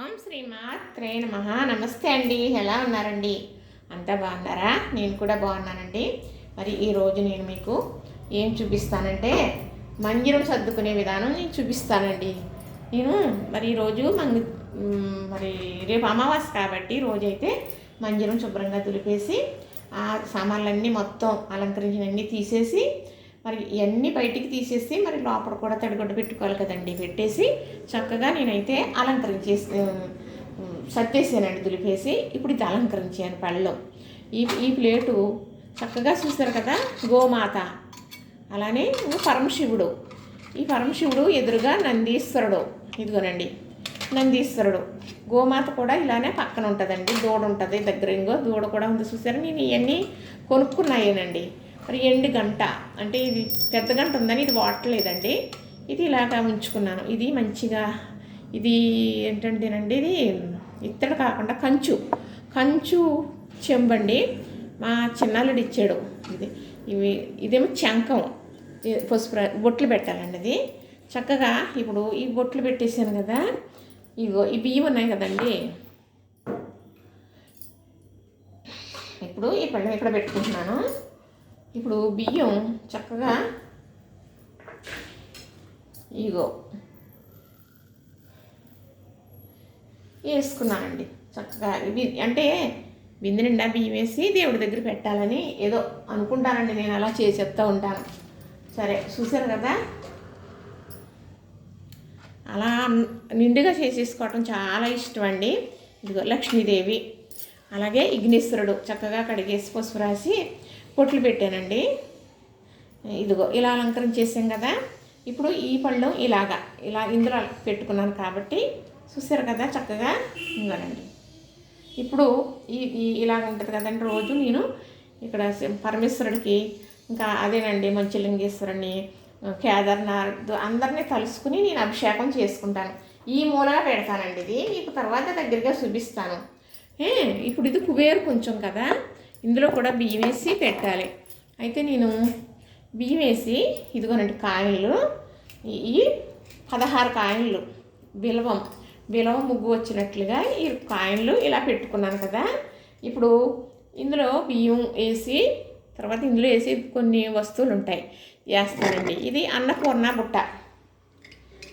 ఓం శ్రీ మాత్రే నమ. నమస్తే అండి. ఎలా ఉన్నారండి? అంతా బాగున్నారా? నేను కూడా బాగున్నానండి. మరి ఈరోజు నేను మీకు ఏం చూపిస్తానంటే మంజిరం సర్దుకునే విధానం నేను చూపిస్తానండి. నేను మరి ఈరోజు మంగి మరి రేపు అమావాస్య కాబట్టి రోజైతే మంజిరం శుభ్రంగా దులిపేసి ఆ సామాన్లన్నీ మొత్తం అలంకరించినవన్నీ తీసేసి మరి ఇవన్నీ బయటికి తీసేసి మరి లోపల కూడా తడిగొడ్డ పెట్టుకోవాలి కదండి. పెట్టేసి చక్కగా నేనైతే అలంకరించేసి ఉమ్, దులిపేసి. ఇప్పుడు ఇది అలంకరించాను పళ్ళలో ఈ ఈ ప్లేటు చక్కగా చూస్తారు కదా గోమాత. అలానే పరమశివుడు. ఈ పరమశివుడు ఎదురుగా నందీశ్వరుడు. ఇదిగోనండి నందీశ్వరుడు. గోమాత కూడా ఇలానే పక్కన ఉంటుందండి దూడ ఉంటుంది. దగ్గర ఇంకో దూడ కూడా ఉంది చూసారు? నేను ఇవన్నీ కొనుక్కున్నాయేనండి. మరి ఎండు గంట. అంటే ఇది పెద్ద గంట ఉందని ఇది వాడలేదండి ఇది ఇలాగా ఉంచుకున్నాను. ఇది మంచిగా ఇది ఏంటంటేనండి ఇది ఇత్తడి కాకుండా కంచు. కంచు చెంబండి మా చిన్నాలుడు ఇచ్చాడు. ఇది ఇవి ఇదేమో చంకం. పసుపు బొట్లు పెట్టాలండి అది. చక్కగా ఇప్పుడు ఈ బొట్లు పెట్టేశాను కదా. ఇగో ఈ బియ్యం ఉన్నాయి కదండి. ఇప్పుడు ఈ పళ్ళెం ఇక్కడ పెట్టుకుంటున్నాను. ఇప్పుడు బియ్యం చక్కగా ఇగో వేసుకున్నానండి చక్కగా అంటే బిందె నిండా బియ్యం వేసి దేవుడి దగ్గర పెట్టాలని ఏదో అనుకుంటానండి. నేను అలా చేసి చెప్తూ ఉంటాను. సరే చూసారు కదా? అలా నిండుగా చేసేసుకోవటం చాలా ఇష్టం అండి ఇదిగో లక్ష్మీదేవి అలాగే ఇగ్నేశ్వరుడు చక్కగా కడిగేసి పసుపు రాసి పొట్లు పెట్టానండి. ఇదిగో ఇలా అలంకరణ చేసాం కదా. ఇప్పుడు ఈ పళ్ళు ఇలాగా ఇలా ఇందులో పెట్టుకున్నాను కాబట్టి చూసారు కదా చక్కగా? ఇంకోనండి ఇప్పుడు ఈ ఇలాగ ఉంటుంది కదండి రోజు నేను ఇక్కడ పరమేశ్వరుడికి ఇంకా అదేనండి మంచి లింగేశ్వరుని కేదార్నాథ్ అందరినీ తలుసుకుని నేను అభిషేకం చేసుకుంటాను. ఈ మూలగా పెడతానండి ఇది మీకు తర్వాత దగ్గరగా చూపిస్తాను. ఇప్పుడు ఇది కుబేరు కొంచెం కదా? ఇందులో కూడా బియ్యం వేసి పెట్టాలి. అయితే నేను బియ్యం వేసి ఇదిగోనండి కాయలు ఈ పదహారు కాయలు బిలవం బిలవం ముగ్గు వచ్చినట్లుగా ఈ కాయలు ఇలా పెట్టుకున్నాను కదా. ఇప్పుడు ఇందులో బియ్యం వేసి తర్వాత ఇందులో వేసి కొన్ని వస్తువులు ఉంటాయి. వేస్తానండి. ఇది అన్నపూర్ణ బుట్ట.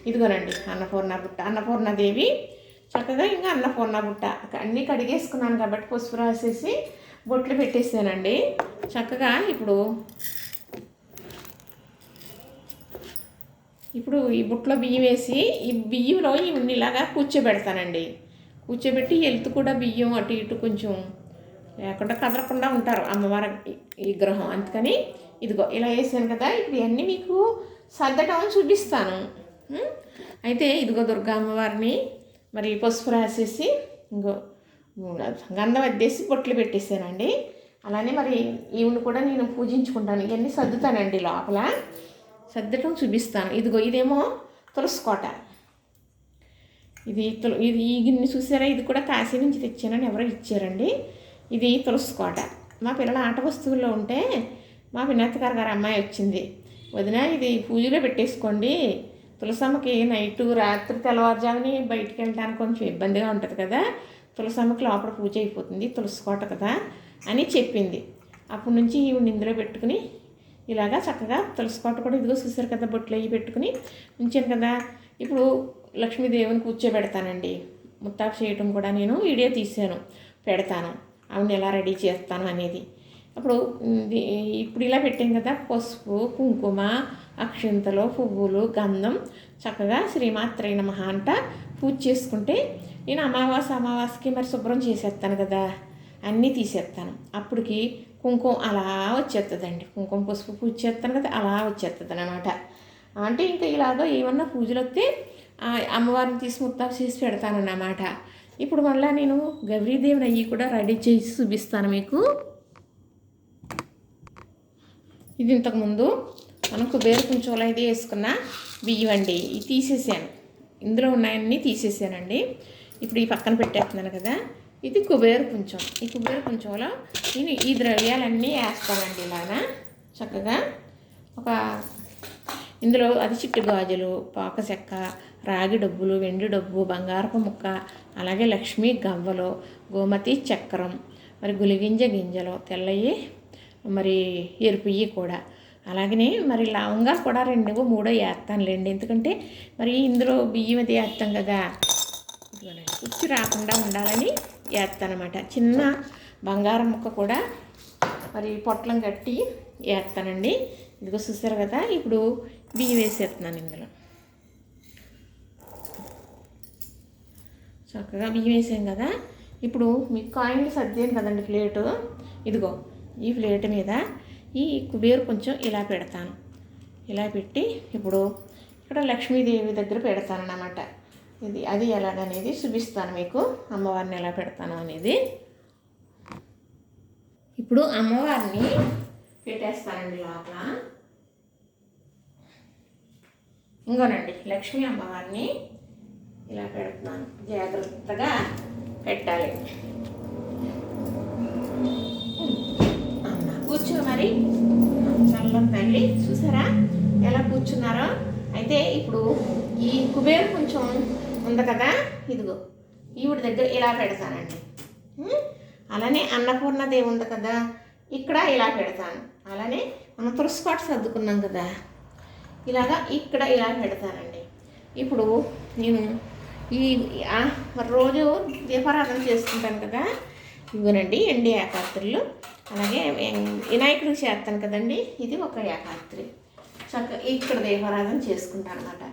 ఇదిగోనండి అన్నపూర్ణ బుట్ట. అన్నపూర్ణదేవి చక్కగా ఇంకా అన్నపూర్ణ బుట్ట. అన్నీ కడిగేసుకున్నాను కాబట్టి పసుపు రాసేసి బొట్లు పెట్టేసానండి. చక్కగా ఇప్పుడు ఇప్పుడు ఈ బుట్లో బియ్యం వేసి ఈ బియ్యంలో ఇవన్నీ ఇలాగా కూర్చోబెడతానండి. కూర్చోబెట్టి ఎలుతు కూడా బియ్యం అటు ఇటు కొంచెం లేకుండా కదలకుండా ఉంటారు అమ్మవారి గ్రహం అందుకని ఇదిగో ఇలా వేసాను కదా ఇప్పుడు ఇవన్నీ మీకు సర్దటం చూపిస్తాను. అయితే ఇదిగో దుర్గా అమ్మవారిని మరి పసుపు రాసేసి ఇంకో గంధం అద్దేసి పొట్లు పెట్టేసానండి. అలానే మరి ఈవిని కూడా నేను పూజించుకుంటాను. ఇవన్నీ సర్దుతానండి లోపల. సర్దటం చూపిస్తాను. ఇదిగో ఇదేమో తులసికోట ఇది తుల ఇది ఈ గిన్నె చూసారా? ఇది కూడా కాశీ నుంచి తెచ్చానని ఎవరో ఇచ్చారండి. ఇది తులసికోట మా పిల్లల ఆట వస్తువుల్లో ఉంటే మా పిన్నత్తగారు గారు అమ్మాయి వచ్చింది. వదిన ఇది పూజలో పెట్టేసుకోండి. తులసమ్మకి నైట్ రాత్రి తెల్లవారుజాముని బయటికి వెళ్ళడానికి కొంచెం ఇబ్బందిగా ఉంటుంది కదా. తులసమ్మకి లోపల పూజ అయిపోతుంది. తులసికోట కదా అని చెప్పింది. అప్పటి నుంచి ఈవిడ ఇందులో పెట్టుకుని ఇలాగా చక్కగా తులసికోట కూడా ఇదిగో చూసారు కదా బొట్లు అవి పెట్టుకుని ఉంచాను కదా. ఇప్పుడు లక్ష్మీదేవిని కూర్చోబెడతానండి. ముత్తాపు చేయటం కూడా నేను వీడియో తీశాను. పెడతాను. ఆవిడని ఎలా రెడీ చేస్తాను అనేది. అప్పుడు ఇప్పుడు ఇలా పెట్టాం కదా. పసుపు కుంకుమ అక్షింతలు పువ్వులు గంధం చక్కగా శ్రీమాత్రైన మహా అంట పూజ చేసుకుంటే నేను అమావాస అమావాస్యకి మరి శుభ్రం చేసేస్తాను కదా అన్నీ తీసేస్తాను అప్పటికి కుంకుమ అలా వచ్చేస్తుందండి కుంకుమ పసుపు పూజ చేస్తాను కదా అలా వచ్చేస్తుంది అనమాట అంటే ఇంకా ఇలాగో ఏమన్నా పూజలు వస్తే అమ్మవారిని తీసి ముత్తాపు చేసి పెడతానన్నమాట. ఇప్పుడు మళ్ళీ నేను గౌరీదేవిని అయ్యి కూడా రెడీ చేసి చూపిస్తాను మీకు. ఇది ఇంతకుముందు మనం కుబేర కుంచోలో అయితే వేసుకున్న బియ్యం అండి. ఇది తీసేసాను. ఇందులో ఉన్నాయన్నీ తీసేసానండి. ఇప్పుడు ఈ పక్కన పెట్టేస్తున్నాను కదా. ఇది కుబేర పుంచం. ఈ కుబేర కుంచంలో నేను ఈ ద్రవ్యాలన్నీ వేస్తానండి ఇలాగా చక్కగా. ఒక ఇందులో అది చిట్టు గాజులు పాక చెక్క రాగి డబ్బులు వెండి డబ్బు బంగారపు ముక్క అలాగే లక్ష్మీ గవ్వలు గోమతి చక్రం మరి గులిగింజ గింజలు తెల్లయి మరి ఎరుపుయ్యి కూడా. అలాగనే మరి లవంగా కూడా రెండు మూడో వేస్తానులేండి. ఎందుకంటే మరి ఇందులో బియ్యం అది వేస్తాం కదా. ఇదిగోనండి ఉచ్చు రాకుండా ఉండాలని వేస్తానమాట చిన్న బంగారం ముక్క కూడా మరి పొట్లం కట్టి వేస్తానండి ఇదిగో చూసారు కదా ఇప్పుడు బియ్యం వేసేస్తున్నాను ఇందులో. చక్కగా బియ్యం వేసాం కదా. ఇప్పుడు మీకు కాయిన్లు సర్దాను కదండి ప్లేటు? ఇదిగో ఈ ప్లేట్ మీద ఈ కుబేరు కొంచెం ఇలా పెడతాను. ఇలా పెట్టి ఇప్పుడు ఇక్కడ లక్ష్మీదేవి దగ్గర పెడతాను అన్నమాట ఇది అది ఎలాగనేది చూపిస్తాను మీకు. అమ్మవారిని ఎలా పెడతాను అనేది. ఇప్పుడు అమ్మవారిని పెట్టేస్తానండి లోపల. ఇంకోనండి లక్ష్మీ అమ్మవారిని ఇలా పెడుతున్నాను జాగ్రత్తగా పెట్టాలి. కూర్చో మరి. చల్లం తల్లి చూసారా? ఎలా కూర్చున్నారో. అయితే ఇప్పుడు ఈ కుబేరు కొంచెం ఉంది కదా? ఇదిగో ఈవిడ దగ్గర ఇలా పెడతానండి. అలానే అలానే అన్నపూర్ణదేవి ఉంది కదా? ఇక్కడ ఇలా పెడతాను. అలానే మనం తులసిపాటు సర్దుకున్నాం కదా? ఇలాగా ఇక్కడ ఇలా పెడతానండి. ఇప్పుడు నేను ఈ రోజు దీపారాధన చేసుకుంటాను కదా? ఇవ్వనండి ఎండి ఏకాత్రులు. అలాగే వినాయకుడికి చేస్తాను కదండి? ఇది ఒక ఏకాత్రి. చక్క ఇక్కడ దీపారాధన చేసుకుంటాను అనమాట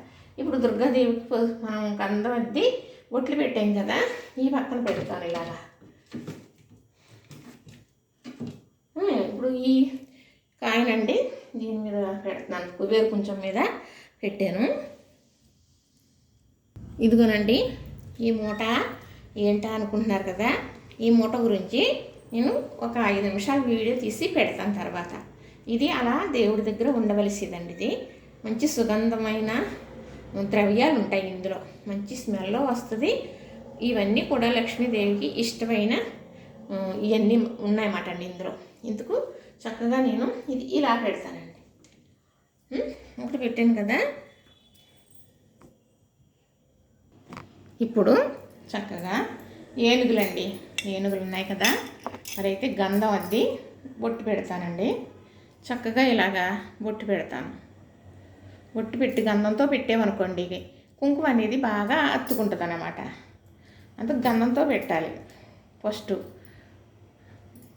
ఇప్పుడు దుర్గాదేవికి మనం కందం అద్ది బొట్లు పెట్టాం కదా ఈ పక్కన పెడతాను ఇలాగా. ఇప్పుడు ఈ కాయనండి దీని మీద పెడుతున్నాను కుబేరు కొంచెం మీద పెట్టాను. ఇదిగోనండి ఈ మూట ఏంటా అనుకుంటున్నారు కదా ఈ మూట గురించి నేను ఒక ఐదు నిమిషాలు వీడియో తీసి పెడతాను తర్వాత. ఇది అలా దేవుడి దగ్గర ఉండవలసిందండి ఇది. మంచి సుగంధమైన ద్రవ్యాలు ఉంటాయి ఇందులో. మంచి స్మెల్ వస్తుంది. ఇవన్నీ కూడా లక్ష్మీదేవికి ఇష్టమైన ఇవన్నీ ఉన్నాయన్నమాట అండి ఇందులో. ఇందుకు చక్కగా నేను ఇది ఇలా పెడతానండి. ఒకటి పెట్టాను కదా. ఇప్పుడు చక్కగా ఏనుగులండి. ఏనుగులు ఉన్నాయి కదా. మరైతే గంధం అద్ది బొట్టు పెడతానండి. చక్కగా ఇలాగా బొట్టు పెడతాను. బొట్టు పెట్టి గంధంతో పెట్టామనుకోండి కుంకుమ అనేది బాగా అత్తుకుంటుంది అన్నమాట అంత గంధంతో పెట్టాలి. ఫస్ట్.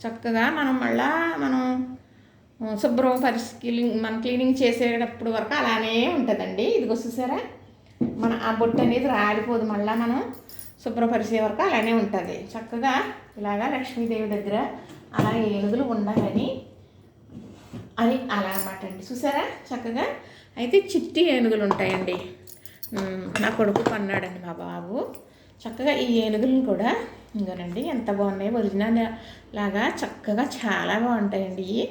చక్కగా మనం మళ్ళా మనం శుభ్రం పరిశీ క్లీనింగ్ మనం క్లీనింగ్ చేసేటప్పుడు వరకు అలానే ఉంటుందండి. ఇదిగో చూసారా? మన ఆ బొట్టు అనేది రాలిపోదు. మళ్ళీ మనం శుభ్రపరిచే వరకు అలానే ఉంటుంది. చక్కగా ఇలాగా లక్ష్మీదేవి దగ్గర అలా ఏనుగులు ఉండాలని అని అలా అనమాట అండి. చూసారా? చక్కగా అయితే చిట్టి ఏనుగులు ఉంటాయండి నా కొడుకు కొన్నాడండి మా బాబు. చక్కగా ఈ ఏనుగులను కూడా ఇంకోనండి ఎంత బాగున్నాయి ఒరిజినల్ లాగా చక్కగా చాలా బాగుంటాయండి. ఇవి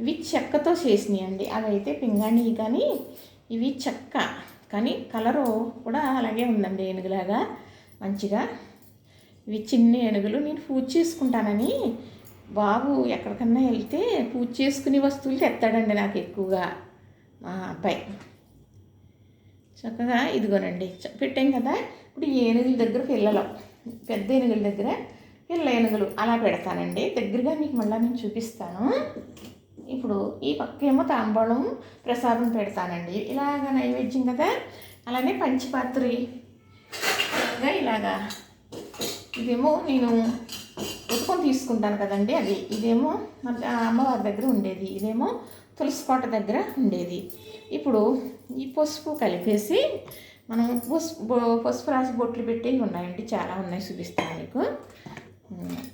ఇవి చెక్కతో చేసినాయి అండి అవి అయితే పింగాణి కానీ ఇవి చెక్క కానీ కలరు కూడా అలాగే ఉందండి ఏనుగులాగా మంచిగా. ఇవి చిన్న ఏనుగులు నేను పూజ చేసుకుంటానని బాబు ఎక్కడికన్నా వెళ్తే పూజ చేసుకునే వస్తువులు తెస్తాడండి నాకు ఎక్కువగా. మా అబ్బాయి చక్కగా ఇదిగోనండి. పెట్టాం కదా? ఇప్పుడు ఈ ఏనుగుల దగ్గర పిల్లలు పెద్ద ఏనుగుల దగ్గర పిల్ల ఏనుగులు. అలా పెడతానండి. దగ్గరగా మీకు మళ్ళీ నేను చూపిస్తాను. ఇప్పుడు ఈ పక్కేమో తాంబూలం ప్రసాదం పెడతానండి. ఇలాగ నైవేద్యం కదా? అలానే పంచపాత్రి. ఇలాగా ఇదేమో నేను ఉతుకొని తీసుకుంటాను కదండి అది. ఇదేమో అమ్మవారి దగ్గర ఉండేది. ఇదేమో తులసి కోట దగ్గర ఉండేది. ఇప్పుడు ఈ పసుపు కలిపేసి మనం పసుపు బొ- పసుపు రాసి బొట్లు పెట్టి ఉన్నాయండి. చాలా ఉన్నాయి చూపిస్తాను మీకు.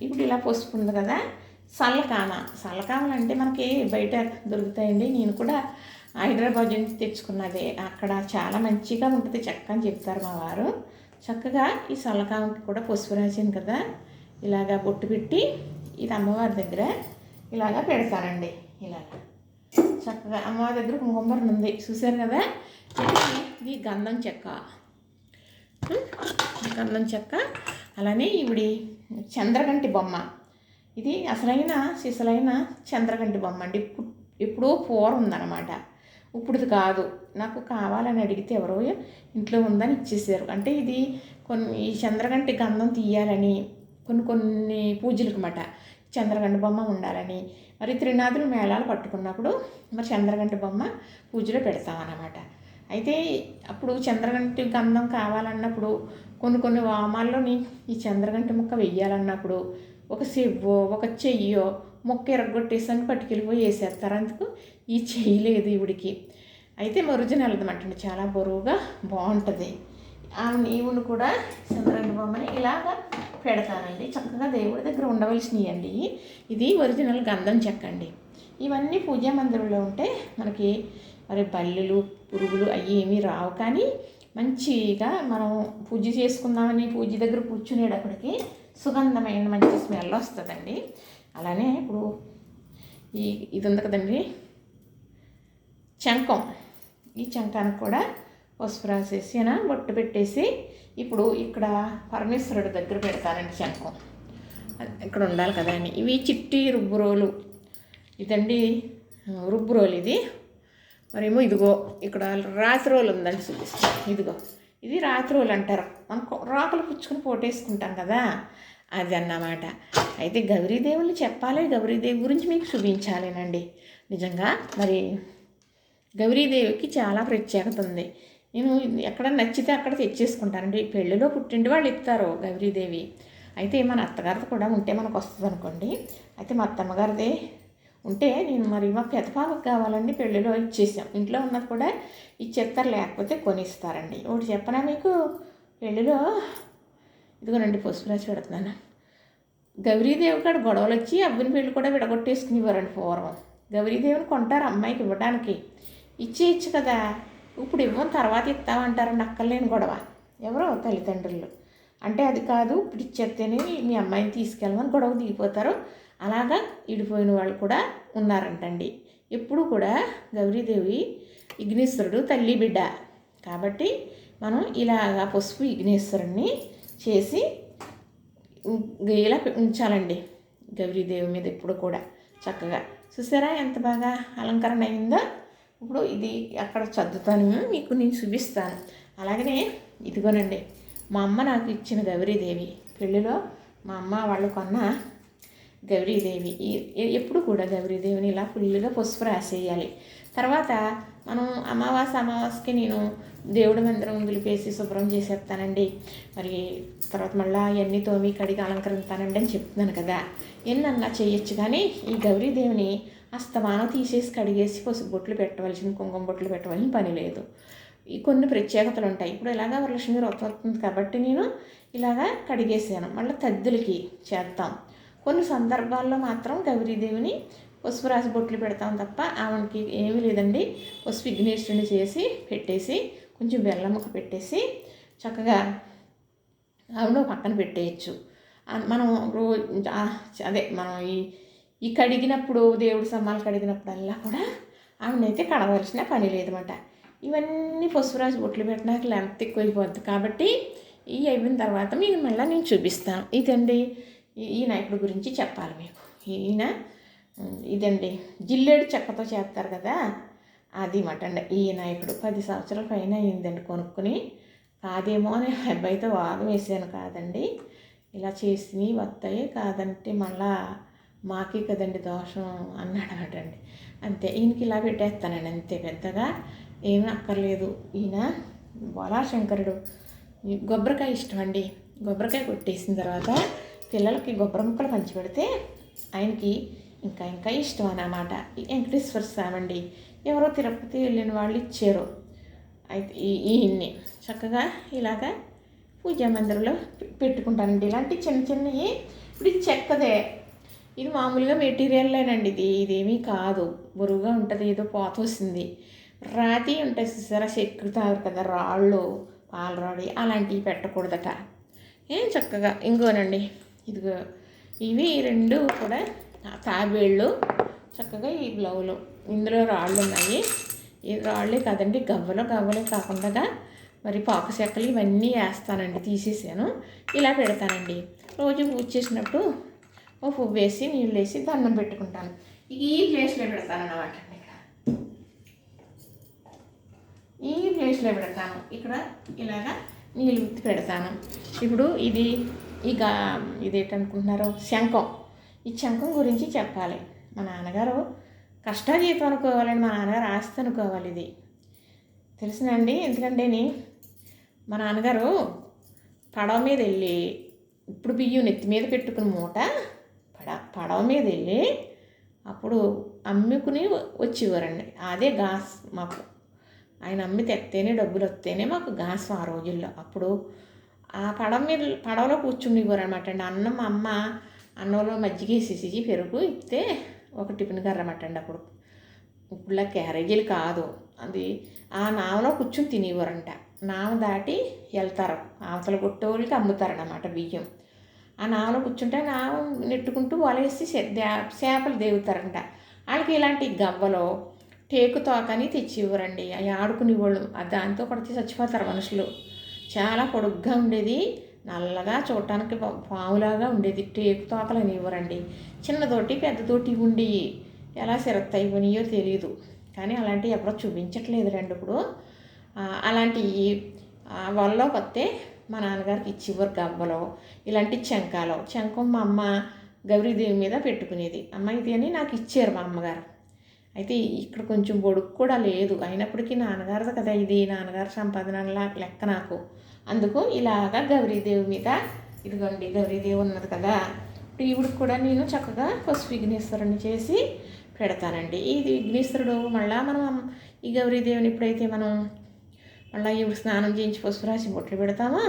ఇప్పుడు ఇలా పసుపు ఉంది కదా సల్లకామ. సల్లకామలు అంటే మనకి బయట దొరుకుతాయండి. నేను కూడా హైదరాబాద్ నుంచి తెచ్చుకున్నదే. అక్కడ చాలా మంచిగా ఉంటుంది చక్క అని చెప్తారు మా వారు. చక్కగా ఈ సల్లకామకి కూడా పసుపు రాసాను కదా ఇలాగా బొట్టు పెట్టి ఇది అమ్మవారి దగ్గర ఇలాగా పెడతారండి. ఇలాగా. చక్కగా అమ్మవారి దగ్గర కుంకుమరణ ఉంది. చూసారు కదా? ఇది గంధం చెక్క. గంధం చెక్క. అలానే ఇవిడి చంద్రగంటి బొమ్మ. ఇది అసలైన సిసలైన చంద్రగంటి బొమ్మ అండి. ఇప్పుడు ఎప్పుడో పూర్వం ఉందన్నమాట. ఇప్పుడుది కాదు. నాకు కావాలని అడిగితే ఎవరో ఇంట్లో ఉందని ఇచ్చేసారు. అంటే ఇది కొన్ని ఈ చంద్రగంటి గంధం తీయాలని కొన్ని కొన్ని పూజలకు మాట చంద్రగంట బొమ్మ ఉండాలని. మరి త్రినాథులు మేళాలు పట్టుకున్నప్పుడు మరి చంద్రగంటి బొమ్మ పూజలో పెడతామన్నమాట. అయితే అప్పుడు చంద్రగంటి గంధం కావాలన్నప్పుడు కొన్ని కొన్ని వామాల్లోని ఈ చంద్రగంటి ముక్క వెయ్యాలన్నప్పుడు ఒక సెవ్వో ఒక చెయ్యో మొక్క ఎరగొట్టేసాను పట్టుకెళ్ళిపోయి వేసేస్తారు. అందుకు ఈ చెయ్యి లేదు ఈవిడికి అయితే ఒరిజినల్ చాలా బరువుగా బాగుంటుంది. ఆ నీవును కూడా చంద్రగంటి బొమ్మని ఇలాగా పెడతానండి చక్కగా దేవుడి దగ్గర ఉండవలసినవి అండి ఇది ఒరిజినల్ గంధం చెక్క అండి ఇవన్నీ పూజా మందిరంలో ఉంటే మనకి మరి బల్లులు పురుగులు అవి ఏమీ రావు. కానీ మంచిగా మనం పూజ చేసుకుందామని పూజ దగ్గర కూర్చునేటప్పటికి సుగంధమైన మంచి స్మెల్ వస్తుందండి. అలానే ఇప్పుడు ఈ ఇది ఉంది కదండి. చంకం. ఈ చంకానికి కూడా పసుపు రాసేసి అన బొట్టు పెట్టేసి ఇప్పుడు ఇక్కడ పరమేశ్వరుడు దగ్గర పెడతానండి శంఖం ఇక్కడ ఉండాలి కదా అని. ఇవి చిట్టి రుబ్బురోలు. ఇదండి రుబ్బురోలు ఇది. మరేమో ఇదిగో ఇక్కడ రాతి రోలు ఉందండి చూపిస్తాను ఇదిగో ఇది రాతి రోలు అంటారు. మనం రాకలు పుచ్చుకుని పోటేసుకుంటాం కదా. అది అన్నమాట అయితే గౌరీదేవులు చెప్పాలి. గౌరీదేవి గురించి మీకు చూపించాలేనండి. నిజంగా మరి గౌరీదేవికి చాలా ప్రత్యేకత ఉంది. నేను ఎక్కడ నచ్చితే అక్కడ తెచ్చేసుకుంటానండి. పెళ్ళిలో పుట్టింటి వాళ్ళు ఇస్తారు గౌరీదేవి. అయితే మన అత్తగారిది కూడా ఉంటే మనకు వస్తుంది అనుకోండి. అయితే మా అత్తమ్మగారిదే ఉంటే నేను మరి మా పెదపాపకు కావాలండి పెళ్ళిలో ఇచ్చేసాం. ఇంట్లో ఉన్నది కూడా ఇచ్చేస్తారు లేకపోతే కొనిస్తారండి. ఒకటి చెప్పనా మీకు? పెళ్ళిలో ఇదిగోనండి పసుపు రాసి పెడుతున్నాను. గౌరీదేవి కాడ గొడవలు వచ్చి అబ్బుని పెళ్ళి కూడా విడగొట్టేసుకునేవారండి పూర్వం. గౌరీదేవిని కొంటారు అమ్మాయికి ఇవ్వడానికి. ఇచ్చేయచ్చు కదా. ఇప్పుడు ఇవ్వం తర్వాత ఇస్తామంటారండి అక్కర్లేని గొడవ. ఎవరో తల్లిదండ్రులు. అంటే అది కాదు ఇప్పుడు ఇచ్చేస్తేనే మీ అమ్మాయిని తీసుకెళ్ళమని గొడవ దిగిపోతారు. అలాగా ఇడిపోయిన వాళ్ళు కూడా ఉన్నారంటండి. ఎప్పుడు కూడా గౌరీదేవి విఘ్నేశ్వరుడు తల్లి బిడ్డ. కాబట్టి మనం ఇలాగా పసుపు విఘ్నేశ్వరుణ్ణి చేసి ఇలా ఉంచాలండి గౌరీదేవి మీద ఎప్పుడు కూడా చక్కగా. చూసారా ఎంత బాగా అలంకరణ అయిందో? ఇప్పుడు ఇది అక్కడ చదువుతాను మీకు నేను చూపిస్తాను. అలాగనే ఇదిగోనండి మా అమ్మ నాకు ఇచ్చిన గౌరీదేవి. పెళ్ళిలో మా అమ్మ వాళ్ళు కొన్న గౌరీదేవి. ఎప్పుడు కూడా గౌరీదేవిని ఇలా ఫుల్గా పసుపు రాసేయాలి. తర్వాత మనం అమావాస అమావాస్యకి నేను దేవుడి మందిరం దులిపేసి శుభ్రం చేసేస్తానండి. మరి తర్వాత మళ్ళీ అవన్నీ తోమి కడిగి అలంకరిస్తానండి అని చెప్తున్నాను కదా. ఎన్నన్నా చేయొచ్చు కానీ ఈ గౌరీదేవిని అస్తమానం తీసేసి కడిగేసి పసుపు బొట్లు పెట్టవలసిన కుంకుమ బొట్లు పెట్టవలసిన పని లేదు. ఈ కొన్ని ప్రత్యేకతలు ఉంటాయి. ఇప్పుడు ఇలాగా వరలక్ష్మి వ్రతం అవుతుంది కాబట్టి నేను ఇలాగా కడిగేసాను. మళ్ళీ తద్దులకి చేద్దాం. కొన్ని సందర్భాల్లో మాత్రం గౌరీదేవిని పసుపు రాసి బొట్లు పెడతాం తప్ప ఆమెకి ఏమీ లేదండి. పసుపు విఘ్నేశ్వరుని చేసి పెట్టేసి కొంచెం బెల్లముక్క పెట్టేసి చక్కగా ఆవిడ పక్కన పెట్టేయచ్చు. మనం రోజు అదే మనం ఈ ఈ కడిగినప్పుడు దేవుడి సమ్మాలు కడిగినప్పుడల్లా కూడా ఆవిడనైతే కడవలసిన పని లేదన్నమాట. ఇవన్నీ పసుపు బొట్లు పెట్టినాక లెంత్ ఎక్కువైపోద్ది. కాబట్టి ఈ అయిపోయిన తర్వాత మీకు మళ్ళీ నేను చూపిస్తాను. ఇదండి ఈ నాయకుడి గురించి చెప్పాలి మీకు. ఈయన ఇదండి జిల్లేడు చెక్కతో చేస్తారు కదా అది మటండి ఈ నాయకుడు పది సంవత్సరాల పైన అయిందండి కొనుక్కొని. కాదేమో అని అబ్బాయితో వాదం వేసాను కాదండి. ఇలా చేసి వస్తాయి కాదంటే మళ్ళా మాకే కదండి దోషం అన్నాడు అనటండి అంతే ఈయనకి ఇలా పెట్టేస్తానండి అంతే పెద్దగా. ఏమీ అక్కర్లేదు. ఈయన బోలాశంకరుడు. గొబ్బరికాయ ఇష్టం అండి. గొబ్బరికాయ కొట్టేసిన తర్వాత పిల్లలకి కొబ్బరి ముక్కలు పంచిపెడితే ఆయనకి ఇంకా ఇంకా ఇష్టం అన్నమాట. వెంకటేశ్వర స్వామి అండి. ఎవరో తిరుపతి వెళ్ళిన వాళ్ళు ఇచ్చారు. అయితే ఈయన్ని చక్కగా ఇలాగా పూజా మందిరంలో పెట్టుకుంటానండి. ఇలాంటి చిన్న చిన్నవి ఇప్పుడు ఇది చెక్కదే ఇది మామూలుగా మెటీరియల్లేనండి ఇది. ఇదేమీ కాదు. బరువుగా ఉంటుంది ఏదో పోత వస్తుంది. రాతి ఉంటాయి చూసారా? చెక్కుతారు కదా రాళ్ళు పాలరాడి అలాంటివి పెట్టకూడదట. ఏం చక్కగా. ఇంకోనండి ఇదిగో. ఇవి రెండు కూడా తాబేళ్ళు చక్కగా ఈ బ్లౌలు ఇందులో రాళ్ళు ఉన్నాయి. ఈ రాళ్ళే కదండి గవ్వలు గవ్వలే కాకుండా మరి పాక చెక్కలు ఇవన్నీ వేస్తానండి తీసేసాను. ఇలా పెడతానండి. రోజు పూజ చేసినప్పుడు ఓ పువ్వు వేసి నీళ్ళు వేసి దండం పెట్టుకుంటాను. ఈ ప్లేస్లో పెడతాను అన్నమాట ఇక్కడ. ఈ ప్లేస్లో పెడతాను. ఇక్కడ ఇలాగా నీళ్ళు ఉత్తి పెడతాను. ఇప్పుడు ఇది ఇక ఇదేంటనుకుంటున్నారు శంఖం. ఈ శంఖం గురించి చెప్పాలి. మా నాన్నగారు కష్టాజీతం అనుకోవాలని మా నాన్నగారు ఆస్తి అనుకోవాలి ఇది. తెలిసినండి ఎందుకంటే మా నాన్నగారు పడవ మీద వెళ్ళి ఇప్పుడు బియ్యం నెత్తి మీద పెట్టుకుని మూట పడ పడవ మీద వెళ్ళి అప్పుడు అమ్ముకుని వచ్చేవారండి. అదే గాస్ మాకు. ఆయన అమ్మి తెస్తేనే డబ్బులు వస్తేనే మాకు గాస్ ఆ రోజుల్లో. అప్పుడు ఆ పడవ మీద పడవలో కూర్చునివ్వరు అనమాట అండి. అన్నం మా అమ్మ అన్నంలో మజ్జిగ వేసేసి పెరుగు ఇస్తే ఒక టిఫిన్ కర్రమాట అండి అప్పుడు. ఇప్పుడులా క్యారేజీలు కాదు. అది ఆ నావలో కూర్చుని తినేవారంట. నావ దాటి వెళ్తారు అవతల కొట్టేవాళ్ళకి అమ్ముతారన్నమాట బియ్యం. ఆ నావలో కూర్చుంటే నావ నెట్టుకుంటూ వలేసి చేపలు దేవుతారంట వాళ్ళకి ఇలాంటి గవ్వలో టేకు తోకని తెచ్చి ఇవ్వరండి అవి ఆడుకునేవాళ్ళు. దాంతో కొడితే చచ్చిపోతారు మనుషులు. చాలా పొడుగ్గా ఉండేది. నల్లగా చూడటానికి పాములాగా ఉండేది. టేకు తోకలు అని ఇవ్వరండి. చిన్నదోటి పెద్దదోటి ఉండి ఎలా సిరత్త తెలియదు కానీ అలాంటివి ఎప్పుడో చూపించట్లేదు రండి ఇప్పుడు. అలాంటి వల్లో వస్తే మా నాన్నగారికి ఇచ్చేవారు గవ్వలో ఇలాంటి చెంకాలో. చెంకం మా అమ్మ గౌరీదేవి మీద పెట్టుకునేది. అమ్మ ఇది అని నాకు ఇచ్చారు మా అమ్మగారు. అయితే ఇక్కడ కొంచెం బొడుకు కూడా లేదు. అయినప్పటికీ నాన్నగారిది కదా ఇది. నాన్నగారి సంపాదన లెక్క నాకు. అందుకు ఇలాగా గౌరీదేవి మీద ఇదిగోండి గౌరీదేవి ఉన్నది కదా ఈవిడికి కూడా నేను చక్కగా పసుపు విఘ్నేశ్వరుని చేసి పెడతానండి. ఇది విఘ్నేశ్వరుడు మళ్ళీ మనం ఈ గౌరీదేవిని ఎప్పుడైతే మనం మళ్ళీ ఇప్పుడు స్నానం చేయించి పసుపు రాసి బొట్లు పెడతామా?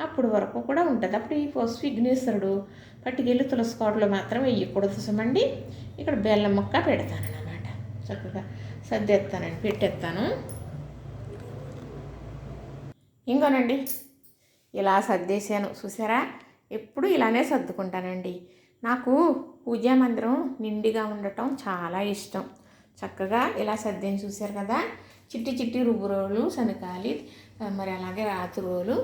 అప్పుడు వరకు కూడా ఉంటుంది. అప్పుడు ఈ పసుపు విఘ్నేశ్వరుడు పట్టుకెళ్ళి తులసి కోటలో మాత్రం వేయకూడదు సుమండి. ఇక్కడ బెల్లం మొక్క పెడతాను చక్కగా సర్దేస్తానండి పెట్టేస్తాను ఇంకోనండి ఇలా సర్దేశాను. చూసారా? ఎప్పుడు ఇలానే సర్దుకుంటానండి. నాకు పూజా మందిరం నిండిగా ఉండటం చాలా ఇష్టం. చక్కగా ఇలా సర్దేని చూశారు కదా? చిట్టి చిట్టి రుబ్బురోలు శనకాలి మరి అలాగే రాతి రోలు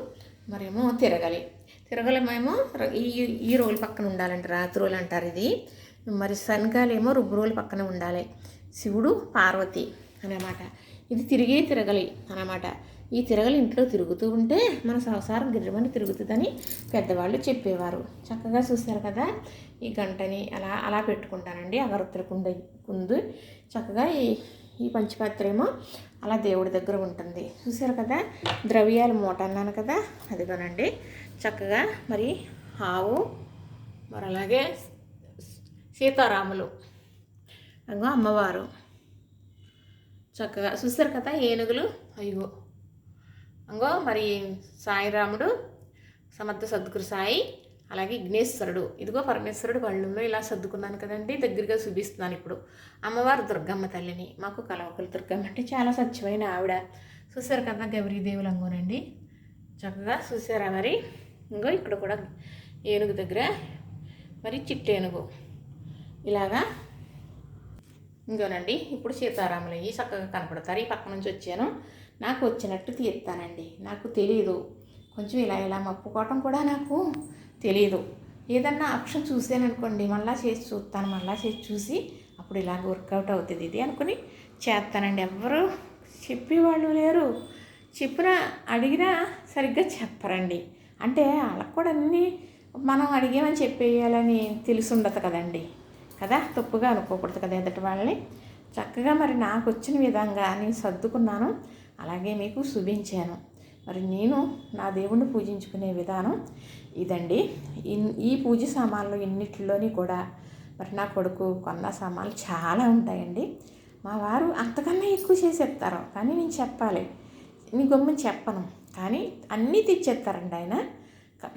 మరేమో తిరగలి. తిరగలమేమో ఈ ఈ రోలు పక్కన ఉండాలంట రాతి రోలు అంటారు ఇది. మరి శనకాలేమో రుబ్బు రోలు పక్కన ఉండాలి. శివుడు పార్వతి అనమాట ఇది తిరిగే తిరగలి అనమాట ఈ తిరగలి ఇంట్లో తిరుగుతూ ఉంటే మన సంసారం గిరిమని తిరుగుతుందని పెద్దవాళ్ళు చెప్పేవారు. చక్కగా చూశారు కదా? ఈ గంటని అలా అలా పెట్టుకుంటానండి. అగరొత్తుల కుండ కుందు. చక్కగా ఈ ఈ పంచపాత్ర ఏమో అలా దేవుడి దగ్గర ఉంటుంది. చూసారు కదా? ద్రవ్యాలు మూట అన్నాను కదా? అదిగోనండి. చక్కగా మరి ఆవు మరి అలాగే సీతారాములు అగో అమ్మవారు. చక్కగా చూసారు కదా ఏనుగులు? అయ్యో. అంగో మరి సాయిరాముడు సమర్థ సద్గురు సాయి అలాగే విఘ్నేశ్వరుడు. ఇదిగో పరమేశ్వరుడు కళ్ళుల్లో ఇలా సర్దుకున్నాను కదండి దగ్గరగా చూపిస్తున్నాను ఇప్పుడు. అమ్మవారు దుర్గమ్మ తల్లిని. మాకు కలవకలు దుర్గమ్మ అంటే చాలా స్వచ్ఛమైన ఆవిడ. చూసారు కదా గౌరీదేవులు అంగోనండి? చక్కగా చూసారా మరి? ఇంకో ఇక్కడ కూడా ఏనుగు దగ్గర మరి చిట్టేనుగు ఇలాగా ఇంకోనండి ఇప్పుడు సీతారాములు అయ్యి చక్కగా కనపడతారు. ఈ పక్క నుంచి వచ్చాను. నాకు వచ్చినట్టు తీస్తానండి నాకు తెలియదు కొంచెం ఇలా ఇలా మప్పుకోవటం కూడా నాకు తెలియదు ఏదన్నా ఆప్షన్ చూసాననుకోండి మళ్ళీ చేసి చూస్తాను మళ్ళీ చేసి చూసి అప్పుడు ఇలాగ వర్కౌట్ అవుతుంది ఇది అనుకుని చేస్తానండి. ఎవ్వరు చెప్పేవాళ్ళు లేరు. చెప్పినా అడిగినా సరిగ్గా చెప్పరండి. అంటే వాళ్ళకు కూడా అన్నీ మనం అడిగామని చెప్పేయాలని తెలిసి ఉండదు కదండి. కదా? తప్పుగా అనుకోకూడదు కదా ఎదుటి వాళ్ళని. చక్కగా మరి నాకు వచ్చిన విధంగా నేను సర్దుకున్నాను. అలాగే మీకు శుభించాను. మరి నేను నా దేవుణ్ణి పూజించుకునే విధానం ఇదండి. ఈ పూజ సామాన్లు ఇన్నిటిలోని కూడా మరి నా కొడుకు కొన్న సామాన్లు చాలా ఉంటాయండి. మా వారు అంతకన్నా ఎక్కువ చేసేస్తారు. కానీ నేను చెప్పాలి. నీ గమ్మని చెప్పను. కానీ అన్నీ తెచ్చేస్తారండి ఆయన.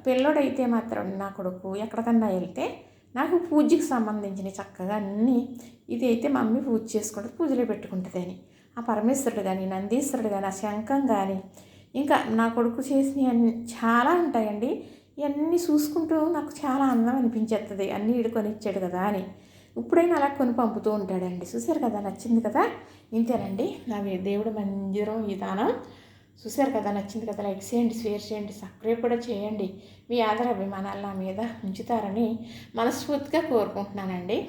పిల్లోడైతే మాత్రం నా కొడుకు ఎక్కడికన్నా వెళ్తే నాకు పూజకి సంబంధించిన చక్కగా అన్నీ ఇది అయితే మమ్మీ పూజ చేసుకుంటుంది పూజలో పెట్టుకుంటుంది అని ఆ పరమేశ్వరుడు కానీ నందీశ్వరుడు కానీ ఆ శంఖం కానీ ఇంకా నా కొడుకు చేసినవి చాలా ఉంటాయండి. ఇవన్నీ చూసుకుంటూ నాకు చాలా అందం అనిపించేస్తుంది అన్నీ ఇడుకొని ఇచ్చాడు కదా అని. ఇప్పుడైనా అలా కొని పంపుతూ ఉంటాడండి. చూశారు కదా నచ్చింది కదా? ఇంతేనండి. నా దేవుడు మందిరం విధానం. చూశారు కదా నచ్చింది కదా? లైక్ చేయండి షేర్ చేయండి సబ్స్క్రైబ్ కూడా చేయండి. మీ ఆధార అభిమానాలు నా మీద ఉంచుతారని మనస్ఫూర్తిగా కోరుకుంటున్నానండి.